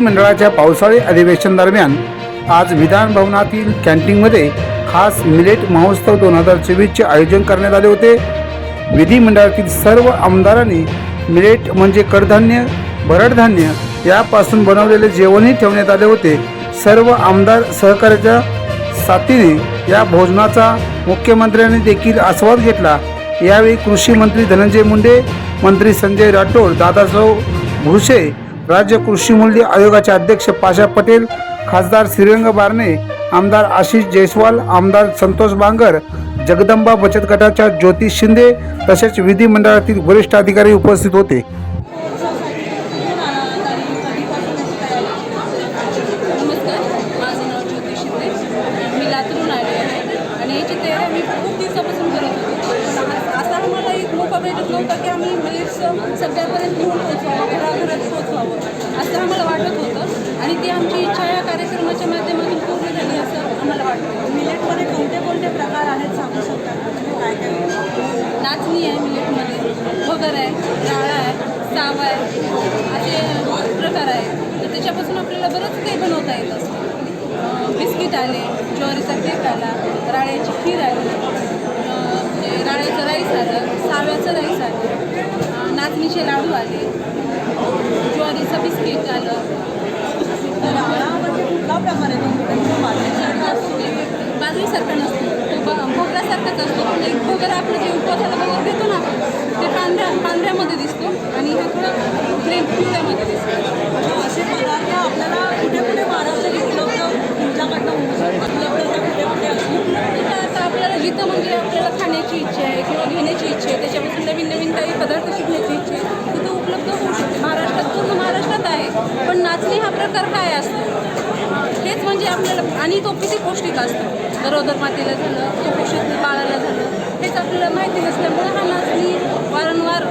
मंडळाच्या पावसाळी अधिवेशन दरम्यान आज विधान भवनातील कॅन्टीनमध्ये खास मिलेट महोत्सव दोन हजार चोवीसचे आयोजन करण्यात आले होते. विधिमंडळातील सर्व आमदारांनी मिलेट म्हणजे कडधान्य भरडधान्य यापासून बनवलेले जेवणही ठेवण्यात आले होते. सर्व आमदार सहकार्याच्या साथीने या भोजनाचा मुख्यमंत्र्यांनी देखील आस्वाद घेतला. यावेळी कृषी मंत्री धनंजय मुंडे मंत्री संजय राठोड दादासाहेब भुसे राज्य कृषी मूल्य आयोगाचे अध्यक्ष पाशा पटेल खासदार श्रीरंग बारणे आमदार आशिष जयस्वाल आमदार संतोष बांगर जगदंबा बचत गटाच्या ज्योतिष शिंदे तसेच विधिमंडळातील वरिष्ठ अधिकारी उपस्थित होते नमस्कार माझं नाव ज्योती शिंदे मी लातूरून आले आहे आणि याची तयारी मी खूप दिवसापासून करत होतो पण आज- असा आम्हाला एक मोका भेटत नव्हता की आम्ही मिलेट्स सगळ्यापर्यंत घेऊन पोहोचवावं घराघरात पोहोचवावं असं आम्हाला वाटत होतं. आणि ती आमची इच्छा या कार्यक्रमाच्या माध्यमातून पूर्ण झाली असं आम्हाला वाटतं. मिलेटमध्ये कोणते कोणते प्रकार आहेत सांगू शकता का? म्हणजे काय काय? नाचणी आहे मिलेटमध्ये वगर आहे डाळ आहे साव आहे असे प्रकार आहेत. तर त्याच्यापासून आपल्याला बरंच काही बनवता येत असतं. बिस्किट आले ज्वारीचा केक आला राळ्याची खीर आली अं, म्हणजे राळ्याचं राईस आलं साव्याचं राईस आलं अं, लाडू आले. ज्वारीचं बिस्किट आलं राळामध्ये कुठला प्रकार आहे तो बाजरीसारखा असतो? बाजरीसारखा नसतो. तो भोगऱ्यासारखाच असतो. पण एक भोगर आपण जे उपवासाला भोगर घेतो ना ते पांढऱ्या पांढऱ्यामध्ये दिसतो. आणि हा थोडा ग्रेन पिवळ्यामध्ये दिसतो आता असे पदार्थ आपल्याला कुठे कुठे महाराष्ट्रात उपलब्ध तुमच्याकडनं होऊ शकतात उपलब्धता कुठे कुठे असतो तर आता आपल्याला जिथं म्हणजे आपल्याला खाण्याची इच्छा आहे किंवा घेण्याची इच्छा आहे त्याच्यापासून नवीन नवीन काही पदार्थ शिकण्याची इच्छा आहे तिथं उपलब्ध होऊ शकते. महाराष्ट्रात पूर्ण महाराष्ट्रात आहे पण नाचणी हा प्रकार काय असतो? हेच म्हणजे आपल्याला आणि तो किती पौष्टिक असतो? गरोदर मातेला झालं कुपोषित बाळाला झालं हेच आपल्याला माहिती नसल्यामुळं हा नाचणी वारंवार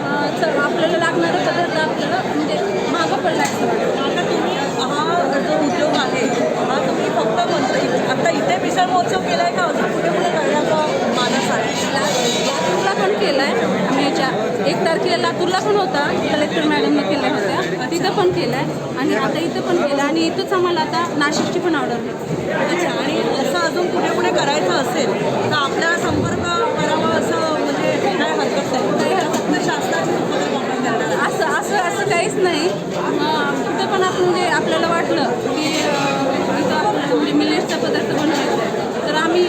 आपल्याला लागणारा पदार्थ आपल्याला म्हणजे मागं पडला आता तुम्ही हा जो उद्योग आहे हा तुम्ही फक्त म्हणतो आता इथे मिसळ महोत्सव केला आहे का? अजून कुठे कुठे करण्याचा मानस आहे लातूरला पण केला आहे आम्ही याच्या एक तारखेला लातूरला पण होता कलेक्टर मॅडमने केल्या होत्या. तिथं पण केलं आहे आणि आता इथं पण केलं आणि इथंच आम्हाला आता नाशिकची पण ऑर्डर अच्छा आणि असं अजून कुठे कुठे करायचं असेल तर आपला संपर्क करावा असं म्हणजे काय हरकत नाही. फक्त शासनाची असं असं असं काहीच नाही. तिथं कुठं पण आपण म्हणजे आपल्याला वाटलं की इथं आपल्याला म्हणजे मिलेटचा पदार्थ बनवायचा आहे. तर आम्ही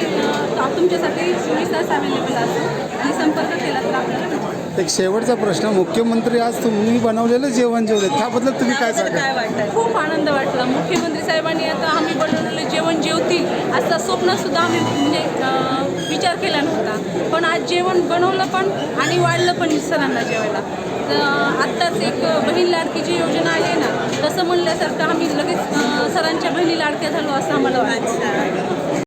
तुमच्यासाठी चोवीस तास अवेलेबल असतो आणि संपर्क केला तर आपल्याला भेटेल. एक शेवटचा प्रश्न मुख्यमंत्री आज तुम्ही बनवलेलं जेवण जेवले त्याबद्दल तुम्ही काय सांगा काय वाटतंय? खूप आनंद वाटला. मुख्यमंत्री साहेबांनी आता आम्ही बनवलेलं जेवण जेवतील असं स्वप्नसुद्धा आम्ही म्हणजे अं, विचार केला नव्हता. पण आज जेवण बनवलं पण आणि वाढलं पण सरांना जेवायला. तर आत्ताच एक बहीण लाडकीची योजना आली आहे ना तसं म्हणल्यासारखं आम्ही लगेच अं, सरांच्या बहिणी लाडक्या झालो असं आम्हाला वाटतं.